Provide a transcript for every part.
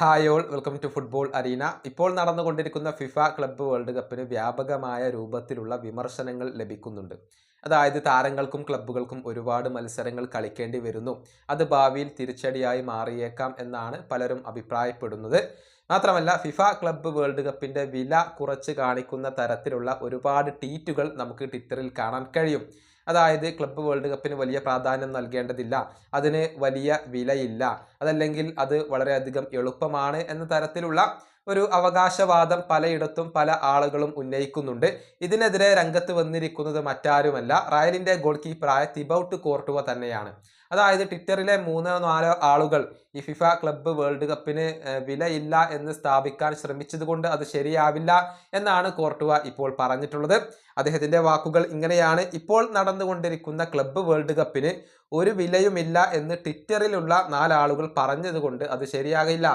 Hi all welcome to football arena. ഇപ്പോൾ നടന്നുകൊണ്ടിരിക്കുന്ന FIFA club world കപ്പിന് വ്യാപകമായ രൂപത്തിലുള്ള വിമർശനങ്ങൾ ലഭിക്കുന്നുണ്ട്. അതായത് താരങ്ങൾക്കും ക്ലബ്ബുകൾക്കും ഒരുപാട് മത്സരങ്ങൾ കളിക്കേണ്ടി വരുന്നു. അത് ഭാവിയിൽ തിരിച്ചടിയായി മാറിയേക്കാം എന്നാണ് പലരും അഭിപ്രായപ്പെടുന്നത്. മാത്രമല്ല ഫിഫ ക്ലബ്ബ് വേൾഡ് കപ്പിന്റെ വില കുറച്ച് കാണിക്കുന്ന തരത്തിലുള്ള ഒരുപാട് ട്വീറ്റുകൾ നമുക്ക് ട്വിറ്ററിൽ കാണാൻ കഴിയും. അതായത് ക്ലബ്ബ് വേൾഡ് കപ്പിന് വലിയ പ്രാധാന്യം നൽകേണ്ടതില്ല. അതിന് വലിയ വിലയില്ല. അതല്ലെങ്കിൽ അത് വളരെയധികം എളുപ്പമാണ് എന്ന തരത്തിലുള്ള ഒരു അവകാശവാദം പലയിടത്തും പല ആളുകളും ഉന്നയിക്കുന്നുണ്ട്. ഇതിനെതിരെ രംഗത്ത് വന്നിരിക്കുന്നത് മറ്റാരുമല്ല. റയലിന്റെ ഗോൾ കീപ്പറായ തിബൌട്ട് കോർട്ടുവ തന്നെയാണ്. അതായത് ട്വിറ്ററിലെ മൂന്നോ നാലോ ആളുകൾ ഈ ഫിഫ ക്ലബ്ബ് വേൾഡ് കപ്പിന് വിലയില്ല എന്ന് സ്ഥാപിക്കാൻ ശ്രമിച്ചതുകൊണ്ട് അത് ശരിയാവില്ല എന്നാണ് കോർട്ടുവ ഇപ്പോൾ പറഞ്ഞിട്ടുള്ളത്. അദ്ദേഹത്തിന്റെ വാക്കുകൾ ഇങ്ങനെയാണ്. ഇപ്പോൾ നടന്നുകൊണ്ടിരിക്കുന്ന ക്ലബ്ബ് വേൾഡ് കപ്പിന് ഒരു വിലയുമില്ല എന്ന് ട്വിറ്ററിലുള്ള നാലാളുകൾ പറഞ്ഞതുകൊണ്ട് അത് ശരിയാകില്ല.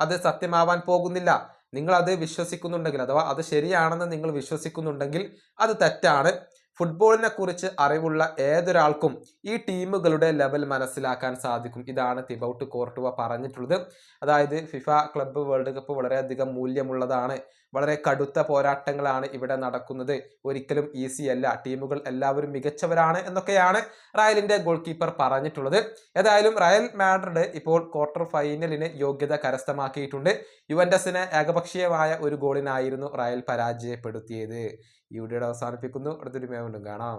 അത് സത്യമാവാൻ പോകുന്നില്ല. നിങ്ങൾ അത് വിശ്വസിക്കുന്നുണ്ടെങ്കിൽ അഥവാ അത് ശരിയാണെന്ന് നിങ്ങൾ വിശ്വസിക്കുന്നുണ്ടെങ്കിൽ അത് തെറ്റാണ്. ഫുട്ബോളിനെ കുറിച്ച് അറിവുള്ള ഏതൊരാൾക്കും ഈ ടീമുകളുടെ ലെവൽ മനസ്സിലാക്കാൻ സാധിക്കും. ഇതാണ് തിബൌട്ട് കോർട്ടുവ പറഞ്ഞിട്ടുള്ളത്. അതായത് ഫിഫ ക്ലബ്ബ് വേൾഡ് കപ്പ് വളരെയധികം മൂല്യമുള്ളതാണ്. വളരെ കടുത്ത പോരാട്ടങ്ങളാണ് ഇവിടെ നടക്കുന്നത്. ഒരിക്കലും ഈസി അല്ല. ടീമുകൾ എല്ലാവരും മികച്ചവരാണ് എന്നൊക്കെയാണ് റയലിന്റെ ഗോൾ കീപ്പർ പറഞ്ഞിട്ടുള്ളത്. ഏതായാലും റയൽ മാഡ്രിഡ് ഇപ്പോൾ ക്വാർട്ടർ ഫൈനലിന് യോഗ്യത കരസ്ഥമാക്കിയിട്ടുണ്ട്. യുവൻഡസിനെ ഏകപക്ഷീയമായ ഒരു ഗോളിനായിരുന്നു റയൽ പരാജയപ്പെടുത്തിയത്. ഈ വീഡിയോ അവസാനിപ്പിക്കുന്നു. അടുത്തൊരു വീണ്ടും കാണാം.